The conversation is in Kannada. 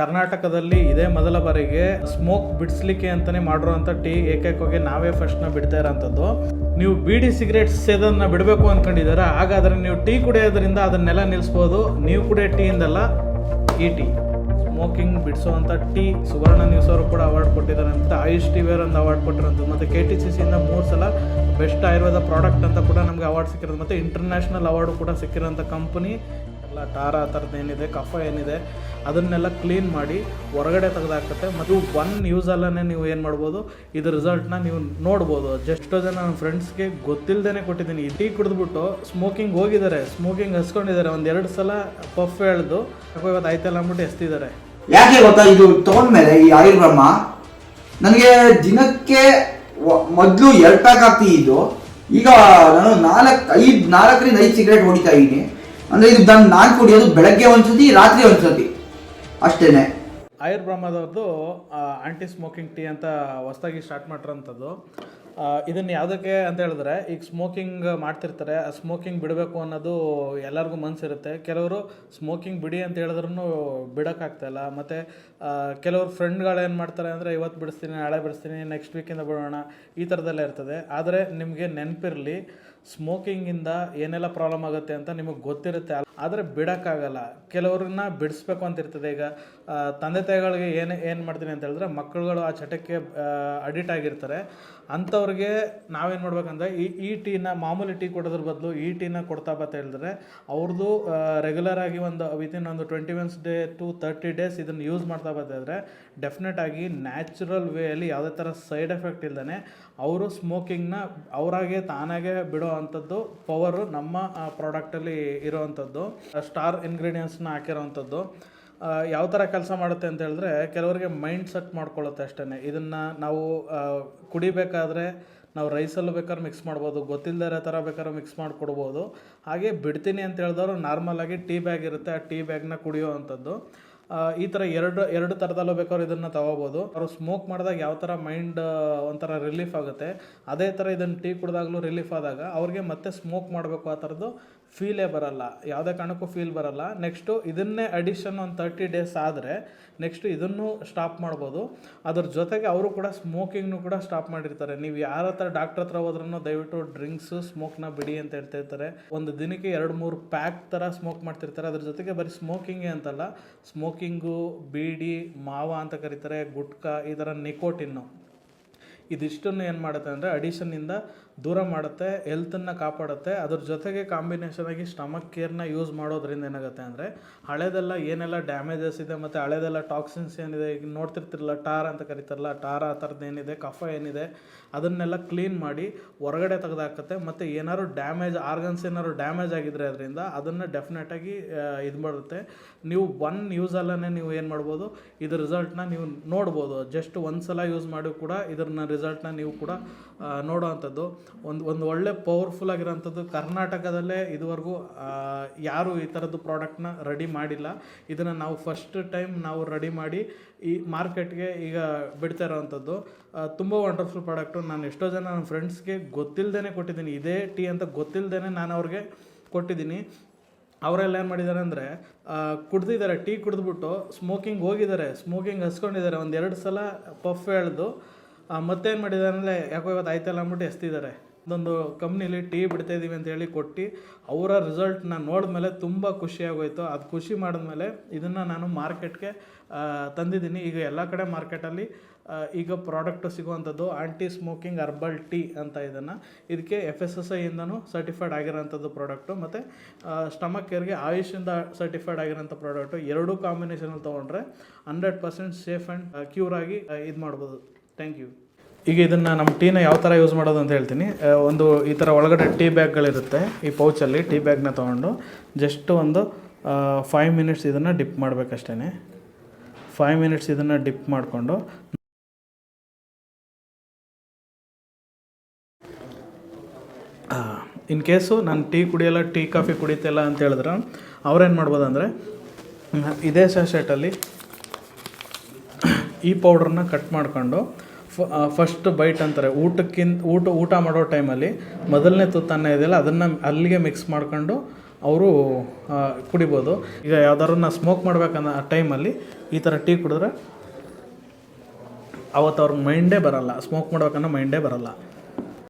ಕರ್ನಾಟಕದಲ್ಲಿ ಇದೇ ಮೊದಲ ಬಾರಿಗೆ ಸ್ಮೋಕ್ ಬಿಡಿಸ್ಲಿಕ್ಕೆ ಅಂತಾನೆ ಮಾಡಿರುವಂಥ ಟೀ ಏಕೈಕವಾಗಿ ನಾವೇ ಫಸ್ಟ್ನ ಬಿಡ್ತಾ ಇರೋಂಥದ್ದು. ನೀವು ಬೀಡಿ ಸಿಗರೇಟ್ ಸೇದನ್ನ ಬಿಡಬೇಕು ಅಂದ್ಕೊಂಡಿದ್ದೀರಾ ಹಾಗಾದ್ರೆ ನೀವು ಟೀ ಕುಡಿಯೋದ್ರಿಂದ ಅದನ್ನೆಲ್ಲ ನಿಲ್ಲಿಸ್ಬೋದು. ನೀವು ಕುಡಿಯೋ ಟೀಯಿಂದಲ್ಲ, ಈ ಟೀ. ಸ್ಮೋಕಿಂಗ್ ಬಿಡಿಸುವಂಥ ಟೀ ಸುವರ್ಣ ನ್ಯೂಸ್ ಅವರು ಕೂಡ ಅವಾರ್ಡ್ ಕೊಟ್ಟಿದ್ದಾರೆ ಅಂತ. ಆಯುಷ್ ಟಿ ಒಂದು ಅವಾರ್ಡ್ ಕೊಟ್ಟಿರೋಂಥದ್ದು. ಮತ್ತು ಕೆ ಟಿ ಸಿ ಸಿಯಿಂದ ಮೂರು ಸಲ ಬೆಸ್ಟ್ ಆಯುರ್ವೇದ ಪ್ರಾಡಕ್ಟ್ ಅಂತ ಕೂಡ ನಮಗೆ ಅವಾರ್ಡ್ ಸಿಕ್ಕಿರೋದು. ಮತ್ತು ಇಂಟರ್ನ್ಯಾಷನಲ್ ಅವಾರ್ಡು ಕೂಡ ಸಿಕ್ಕಿರೋಂಥ ಕಂಪನಿ ಟಾರ ಆ ಥರದ್ದು ಏನಿದೆ, ಕಫ ಏನಿದೆ, ಅದನ್ನೆಲ್ಲ ಕ್ಲೀನ್ ಮಾಡಿ ಹೊರಗಡೆ ತೆಗೆದಾಕತ್ತೆ. ಮತ್ತು ಒನ್ ಯೂಸಲ್ಲೇ ನೀವು ಏನು ಮಾಡ್ಬೋದು, ಇದು ರಿಸಲ್ಟ್ನ ನೀವು ನೋಡ್ಬೋದು. ಜಸ್ಟ್ ಜನ ನನ್ನ ಫ್ರೆಂಡ್ಸ್ಗೆ ಗೊತ್ತಿಲ್ಲದೇ ಕೊಟ್ಟಿದ್ದೀನಿ. ಟೀ ಕುಡಿದ್ಬಿಟ್ಟು ಸ್ಮೋಕಿಂಗ್ ಹೋಗಿದ್ದಾರೆ ಸ್ಮೋಕಿಂಗ್ ಹಸ್ಕೊಂಡಿದ್ದಾರೆ. ಒಂದು ಎರಡು ಸಲ ಪಫ್ ಹೇಳ್ದು ಇವತ್ತು ಆಯ್ತಲ್ಲ ಅಂದ್ಬಿಟ್ಟು ಎಸ್ತಿದ್ದಾರೆ. ಯಾಕೆ ಗೊತ್ತಾ? ಇದು ತೊಗೊಂಡ್ಮೇಲೆ ಈ ಆಯುರ್ಬ್ರಹ್ಮ ನನಗೆ ದಿನಕ್ಕೆ ಮೊದಲು ಎರಡು ಪ್ಯಾಕ್ ಆಗ್ತಿದ್ದು ಈಗ ನಾನು ನಾಲ್ಕು, ಐದು, ನಾಲ್ಕರಿಂದ ಐದು ಸಿಗರೇಟ್ ಹೊಡಿತಾ ಇದ್ದೀನಿ. ಅಂದ್ರೆ ಇದು ನಾನು ನಾನು ಕುಡಿಯೋದು ಬೆಳಗ್ಗೆ ಒಂದ್ಸತಿ, ರಾತ್ರಿ ಒಂದ್ಸತಿ. ಅಷ್ಟೇನೆ. ಆಯುರ್ಬ್ರಹ್ಮದವ್ರದ್ದು ಆಂಟಿ ಸ್ಮೋಕಿಂಗ್ ಟೀ ಅಂತ ಹೊಸದಾಗಿ ಸ್ಟಾರ್ಟ್ ಮಾಡಿರೋಂಥದ್ದು. ಇದನ್ನು ಯಾವುದಕ್ಕೆ ಅಂತ ಹೇಳಿದ್ರೆ, ಈಗ ಸ್ಮೋಕಿಂಗ್ ಮಾಡ್ತಿರ್ತಾರೆ, ಆ ಸ್ಮೋಕಿಂಗ್ ಬಿಡಬೇಕು ಅನ್ನೋದು ಎಲ್ಲರಿಗೂ ಮನಸ್ಸಿರುತ್ತೆ ಕೆಲವರು ಸ್ಮೋಕಿಂಗ್ ಬಿಡಿ ಅಂತ ಹೇಳಿದ್ರೂ ಬಿಡೋಕ್ಕಾಗ್ತಾಯಿಲ್ಲ ಮತ್ತು ಕೆಲವರು ಫ್ರೆಂಡ್ಗಳು ಮಾಡ್ತಾರೆ ಅಂದರೆ ಇವತ್ತು ಬಿಡಿಸ್ತೀನಿ, ನಾಳೆ ಬಿಡಿಸ್ತೀನಿ ನೆಕ್ಸ್ಟ್ ವೀಕಿಂದ ಬಿಡೋಣ. ಈ ಥರದ್ದೆಲ್ಲ ಇರ್ತದೆ. ಆದರೆ ನಿಮಗೆ ನೆನಪಿರಲಿ ಸ್ಮೋಕಿಂಗಿಂದ ಏನೆಲ್ಲ ಪ್ರಾಬ್ಲಮ್ ಆಗುತ್ತೆ ಅಂತ ನಿಮಗೆ ಗೊತ್ತಿರುತ್ತೆ. ಆದರೆ ಬಿಡೋಕ್ಕಾಗಲ್ಲ. ಕೆಲವ್ರನ್ನ ಬಿಡಿಸ್ಬೇಕು ಅಂತ ಇರ್ತದೆ. ಈಗ ತಂದೆ ತಾಯಿಗಳಿಗೆ ಏನು ಏನು ಮಾಡ್ತೀನಿ ಅಂತ ಹೇಳಿದ್ರೆ ಮಕ್ಕಳುಗಳು ಆ ಚಟಕ್ಕೆ ಅಡಿಟ್ ಆಗಿರ್ತಾರೆ. ಅಂಥವ್ರಿಗೆ ನಾವೇನು ಮಾಡ್ಬೇಕಂದ್ರೆ ಈ ಈ ಟೀನ, ಮಾಮೂಲಿ ಟೀ ಕೊಡೋದ್ರ ಬದಲು ಈ ಟೀನ ಕೊಡ್ತಾ ಬತ್ತ ಹೇಳಿದ್ರೆ ಅವ್ರದ್ದು ರೆಗ್ಯುಲರ್ ಆಗಿ ಒಂದು ವಿತಿನ್ ಒಂದು twenty ones day to thirty days ಇದನ್ನು ಯೂಸ್ ಮಾಡ್ತಾ ಬರ್ತಾಯಿದ್ರೆ ಡೆಫಿನೆಟ್ ಆಗಿ ನ್ಯಾಚುರಲ್ ವೇಯಲ್ಲಿ ಯಾವುದೇ ಥರ ಸೈಡ್ ಎಫೆಕ್ಟ್ ಇಲ್ಲದೆ ಅವರು ಸ್ಮೋಕಿಂಗ್ನ ಅವರಾಗೆ ತಾನಾಗೆ ಬಿಡೋ ಅಂಥದ್ದು ಪವರು ನಮ್ಮ ಪ್ರಾಡಕ್ಟಲ್ಲಿ ಇರೋವಂಥದ್ದು. ಸ್ಟಾರ್ ಇಂಗ್ರೀಡಿಯೆಂಟ್ಸ್ನ ಹಾಕಿರೋವಂಥದ್ದು. ಯಾವ ಥರ ಕೆಲಸ ಮಾಡುತ್ತೆ ಅಂತ ಹೇಳಿದ್ರೆ ಕೆಲವರಿಗೆ ಮೈಂಡ್ ಸೆಟ್ ಮಾಡ್ಕೊಳ್ಳುತ್ತೆ ಅಷ್ಟೇ ಇದನ್ನು ನಾವು ಕುಡಿಬೇಕಾದ್ರೆ ನಾವು ರೈಸಲ್ಲೂ ಬೇಕಾದ್ರೆ ಮಿಕ್ಸ್ ಮಾಡ್ಬೋದು ಗೊತ್ತಿಲ್ಲದೆ ಥರ ಬೇಕಾದ್ರೆ ಮಿಕ್ಸ್ ಮಾಡಿಕೊಡ್ಬೋದು. ಹಾಗೆ ಬಿಡ್ತೀನಿ ಅಂತ ಹೇಳಿದವರು ನಾರ್ಮಲಾಗಿ ಟೀ ಬ್ಯಾಗ್ ಇರುತ್ತೆ. ಆ ಟೀ ಬ್ಯಾಗ್ನ ಕುಡಿಯೋ ಅಂಥದ್ದು ಈ ಥರ ಎರಡು ಎರಡು ಥರದಲ್ಲೂ ಬೇಕಾದ್ರೆ ಇದನ್ನು ತಗೋಬೋದು. ಅವರು ಸ್ಮೋಕ್ ಮಾಡಿದಾಗ ಯಾವ ಥರ ಮೈಂಡ್ ಒಂಥರ ರಿಲೀಫ್ ಆಗುತ್ತೆ. ಅದೇ ಥರ ಇದನ್ನು ಟೀ ಕುಡಿದಾಗಲೂ ರಿಲೀಫ್ ಆದಾಗ ಅವ್ರಿಗೆ ಮತ್ತೆ ಸ್ಮೋಕ್ ಮಾಡಬೇಕು ಆ ಥರದ್ದು ಫೀಲೇ ಬರಲ್ಲ. ಯಾವುದೇ ಕಾರಣಕ್ಕೂ ಫೀಲ್ ಬರಲ್ಲ. ನೆಕ್ಸ್ಟು ಇದನ್ನೇ ಅಡಿಷನ್ ಒಂದು ತರ್ಟಿ ಡೇಸ್ ಆದರೆ ನೆಕ್ಸ್ಟು ಇದನ್ನು ಸ್ಟಾಪ್ ಮಾಡ್ಬೋದು. ಅದ್ರ ಜೊತೆಗೆ ಅವರು ಕೂಡ ಸ್ಮೋಕಿಂಗ್ನು ಕೂಡ ಸ್ಟಾಪ್ ಮಾಡಿರ್ತಾರೆ. ನೀವು ಯಾರ ಹತ್ರ ಡಾಕ್ಟ್ರ್ ಹತ್ರ ಹೋದ್ರೂ ದಯವಿಟ್ಟು ಡ್ರಿಂಕ್ಸು ಸ್ಮೋಕ್ನ ಬಿಡಿ ಅಂತ ಹೇಳ್ತಾ ಇರ್ತಾರೆ. ಒಂದು ದಿನಕ್ಕೆ ಎರಡು ಮೂರು ಪ್ಯಾಕ್ ಥರ ಸ್ಮೋಕ್ ಮಾಡ್ತಿರ್ತಾರೆ. ಅದ್ರ ಜೊತೆಗೆ ಬರೀ ಸ್ಮೋಕಿಂಗೇ ಅಂತಲ್ಲ ಸ್ಮೋಕಿಂಗು ಬೀಡಿ ಮಾವ ಅಂತ ಕರೀತಾರೆ ಗುಟ್ಕಾ ಈ ಥರ ನಿಕೋಟಿನ್ನು. ಇದಿಷ್ಟನ್ನು ಏನು ಮಾಡುತ್ತೆ ಅಂದರೆ ಅಡಿಷನ್ನಿಂದ ದೂರ ಮಾಡುತ್ತೆ ಹೆಲ್ತನ್ನು ಕಾಪಾಡುತ್ತೆ. ಅದ್ರ ಜೊತೆಗೆ ಕಾಂಬಿನೇಷನ್ ಆಗಿ ಸ್ಟಮಕ್ ಕೇರ್ನ ಯೂಸ್ ಮಾಡೋದ್ರಿಂದ ಏನಾಗುತ್ತೆ ಅಂದರೆ, ಹಳೆದೆಲ್ಲ ಏನೆಲ್ಲ ಡ್ಯಾಮೇಜಸ್ ಇದೆ ಮತ್ತು ಹಳೆದೆಲ್ಲ ಟಾಕ್ಸಿನ್ಸ್ ಏನಿದೆ, ಈಗ ನೋಡ್ತಿರ್ತಿರಲ್ಲ, ಟಾರ್ ಅಂತ ಕರೀತಾರಲ್ಲ, ಟಾರ್ ಆ ಥರದ್ದು ಏನಿದೆ, ಕಫ ಏನಿದೆ, ಅದನ್ನೆಲ್ಲ ಕ್ಲೀನ್ ಮಾಡಿ ಹೊರಗಡೆ ತೆಗೆದಾಕತ್ತೆ. ಮತ್ತು ಏನಾದ್ರು ಡ್ಯಾಮೇಜ್ ಆರ್ಗನ್ಸ್ ಏನಾದ್ರು ಡ್ಯಾಮೇಜ್ ಆಗಿದ್ರೆ ಅದರಿಂದ ಅದನ್ನು ಡೆಫಿನೆಟಾಗಿ ಇದು ಮಾಡುತ್ತೆ. ನೀವು ಒನ್ ಯೂಸಲ್ಲೇ ನೀವು ಏನು ಮಾಡ್ಬೋದು ಇದ್ರ ರಿಸಲ್ಟ್ನ ನೀವು ನೋಡ್ಬೋದು. ಜಸ್ಟ್ ಒಂದು ಸಲ ಯೂಸ್ ಮಾಡಿ ಕೂಡ ಇದ್ರನ್ನ ರಿಸಲ್ಟ್ನ ನೀವು ಕೂಡ ನೋಡೋವಂಥದ್ದು ಒಂದು ಒಂದು ಒಳ್ಳೆ ಪವರ್ಫುಲ್ ಆಗಿರೋಂಥದ್ದು ಕರ್ನಾಟಕದಲ್ಲೇ ಇದುವರೆಗೂ ಯಾರೂ ಈ ಥರದ್ದು ಪ್ರಾಡಕ್ಟ್ನ ರೆಡಿ ಮಾಡಿಲ್ಲ. ಇದನ್ನು ನಾವು ಫಸ್ಟ್ ಟೈಮ್ ನಾವು ರೆಡಿ ಮಾಡಿ ಈ ಮಾರ್ಕೆಟ್ಗೆ ಈಗ ಬಿಡ್ತಾ ಇರೋವಂಥದ್ದು. ತುಂಬ ವಂಡರ್ಫುಲ್ ಪ್ರಾಡಕ್ಟು ನಾನು ಎಷ್ಟೋ ಜನ ನನ್ನ ಫ್ರೆಂಡ್ಸ್ಗೆ ಗೊತ್ತಿಲ್ಲದೇ ಕೊಟ್ಟಿದ್ದೀನಿ. ಇದೇ ಟೀ ಅಂತ ಗೊತ್ತಿಲ್ಲದೇ ನಾನು ಅವ್ರಿಗೆ ಕೊಟ್ಟಿದ್ದೀನಿ. ಅವರೆಲ್ಲ ಏನು ಮಾಡಿದ್ದಾರೆ ಅಂದರೆ ಕುಡ್ದಿದ್ದಾರೆ ಟೀ ಕುಡಿದ್ಬಿಟ್ಟು ಸ್ಮೋಕಿಂಗ್ ಹೋಗಿದ್ದಾರೆ ಸ್ಮೋಕಿಂಗ್ ಹಸ್ಕೊಂಡಿದ್ದಾರೆ. ಒಂದು ಎರಡು ಸಲ ಪಫ್ ಎಳ್ದು ಮತ್ತೇನು ಮಾಡಿದ್ದಾರೆ ಅಂದರೆ ಯಾಕೋ ಇವತ್ತು ಆಯ್ತಲ್ಲ ಅಂದ್ಬಿಟ್ಟು ಎಸ್ತಿದ್ದಾರೆ. ಒಂದು ಕಂಪ್ನಿಲಿ ಟೀ ಬಿಡ್ತಾ ಇದೀವಿ ಅಂತ ಹೇಳಿ ಕೊಟ್ಟು ಅವರ ರಿಸಲ್ಟ್ನ ನೋಡಿದ್ಮೇಲೆ ತುಂಬ ಖುಷಿಯಾಗೋಯಿತು ಅದು ಖುಷಿ ಮಾಡಿದ್ಮೇಲೆ ಇದನ್ನು ನಾನು ಮಾರ್ಕೆಟ್ಗೆ ತಂದಿದ್ದೀನಿ. ಈಗ ಎಲ್ಲ ಕಡೆ ಮಾರ್ಕೆಟಲ್ಲಿ ಈಗ ಪ್ರಾಡಕ್ಟು ಸಿಗುವಂಥದ್ದು ಆಂಟಿ ಸ್ಮೋಕಿಂಗ್ ಅರ್ಬಲ್ ಟೀ ಅಂತ ಇದನ್ನು. ಇದಕ್ಕೆ ಎಫ್ ಎಸ್ ಎಸ್ ಐಯಿಂದನೂ ಸರ್ಟಿಫೈಡ್ ಆಗಿರೋಂಥದ್ದು ಪ್ರಾಡಕ್ಟು ಮತ್ತು ಸ್ಟಮಕ್ ಕೇರ್ಗೆ ಆಯುಷಿಂದ ಸರ್ಟಿಫೈಡ್ ಆಗಿರೋಂಥ ಪ್ರಾಡಕ್ಟು ಎರಡೂ ಕಾಂಬಿನೇಷನಲ್ಲಿ ತೊಗೊಂಡ್ರೆ hundred percent safe and cure ಆಗಿ ಇದು ಮಾಡ್ಬೋದು. ಥ್ಯಾಂಕ್ ಯು ಈಗ ಇದನ್ನು ನಮ್ಮ ಟೀನ ಯಾವ ಥರ ಯೂಸ್ ಮಾಡೋದು ಅಂತ ಹೇಳ್ತೀನಿ. ಒಂದು ಈ ಥರ ಒಳಗಡೆ ಟೀ ಬ್ಯಾಗ್ಗಳಿರುತ್ತೆ ಈ ಪೌಚಲ್ಲಿ ಟೀ ಬ್ಯಾಗ್ನ ತೊಗೊಂಡು ಜಸ್ಟ್ ಒಂದು ಫೈವ್ ಮಿನಿಟ್ಸ್ ಇದನ್ನು ಡಿಪ್ ಮಾಡಬೇಕಷ್ಟೇ ಫೈವ್ ಮಿನಿಟ್ಸ್ ಇದನ್ನು ಡಿಪ್ ಮಾಡಿಕೊಂಡು ಇನ್ ಕೇಸು ನಾನು ಟೀ ಕುಡಿಯಲ್ಲ, ಟೀ ಕಾಫಿ ಕುಡಿತಿಲ್ಲ ಅಂತ ಹೇಳಿದ್ರೆ ಅವ್ರೇನು ಮಾಡ್ಬೋದು ಅಂದರೆ ಇದೇ ಸಶೆಟಲ್ಲಿ ಈ ಪೌಡ್ರನ್ನ ಕಟ್ ಮಾಡ್ಕೊಂಡು ಫಸ್ಟ್ ಬೈಟ್ ಅಂತಾರೆ. ಊಟಕ್ಕಿಂತ ಊಟ ಊಟ ಮಾಡೋ ಟೈಮಲ್ಲಿ ಮೊದಲನೇ ತುತ್ತನ್ನ ಇದೆಯಲ್ಲ, ಅದನ್ನು ಅಲ್ಲಿಗೆ ಮಿಕ್ಸ್ ಮಾಡ್ಕೊಂಡು ಅವರು ಕುಡಿಬೋದು. ಈಗ ಯಾವ್ದಾರನ್ನ ಸ್ಮೋಕ್ ಮಾಡ್ಬೇಕನ್ನೋ ಟೈಮಲ್ಲಿ ಈ ಥರ ಟೀ ಕುಡಿದ್ರೆ ಅವತ್ತು ಅವ್ರ ಮೈಂಡೇ ಬರಲ್ಲ. ಸ್ಮೋಕ್ ಮಾಡ್ಬೇಕನ್ನೋ ಮೈಂಡೇ ಬರಲ್ಲ.